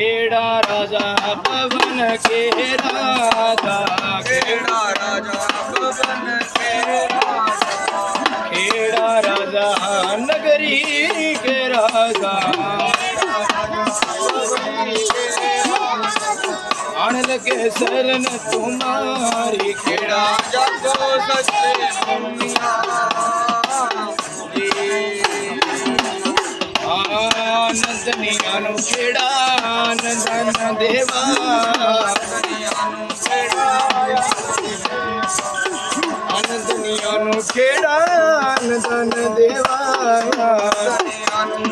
खेड़ा राजा पवन के राजा केड़ा राजा पवन के राजा खेड़ा राजा नगरी के राजा आनंद के शरण तुम्हारी खेड़ा जागो सच्चे આનંદની અનુખેડા દેવા આનંદની અનુખેડા નંદન દેવા આનંદ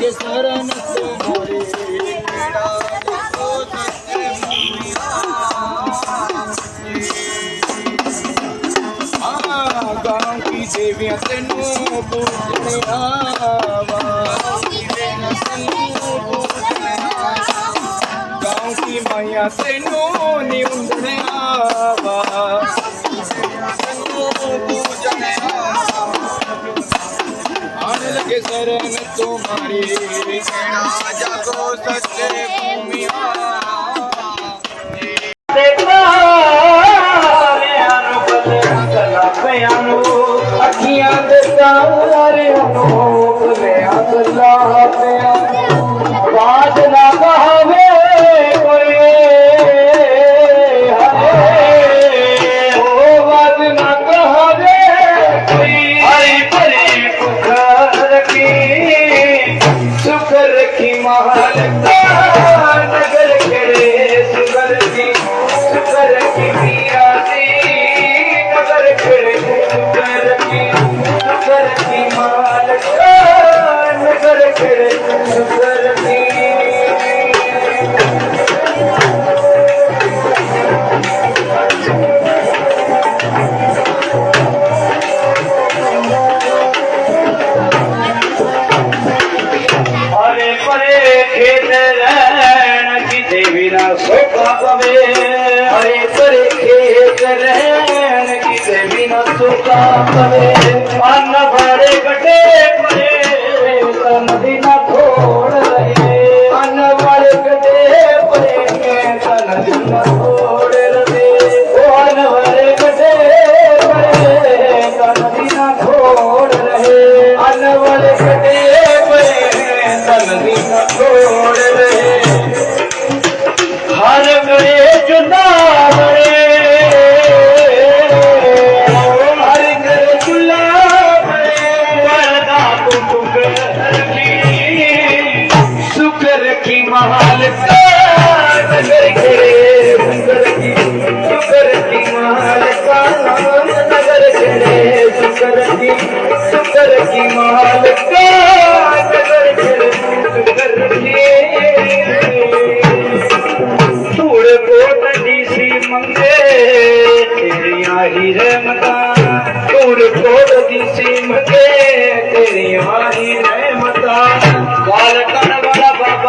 કે શરણ ਮੈਂ ਤੈਨੂੰ ਬੋਲਿਆ ਵਾ ਮੈਂ ਤੈਨੂੰ ਬੋਲਿਆ ਗਾਉਂ ਕੀ ਮਾਇਆ ਤੈਨੂੰ ਨੀ ਉਂਦੜਿਆ ਵਾ ਆਣ ਲਗੇ ਸਰਨ ਤੁਮਾਰੀ ਕਹਿਣਾ ਜਾਗੋ ਸੱਚੇ वजना वजना के परे सुख्री महारा अरे परे खेत रै के बिना सोका पवे अरे परे खेत रै के बिना सोका पवे महाल का नगर खेरे सुंदर की की महाल नगर खेरे सुंदर की सुंदर की मंगे तेरिया ही रहमता थोड़े बहुत डीसी मंगे तेरिया ही रहमता बाल कण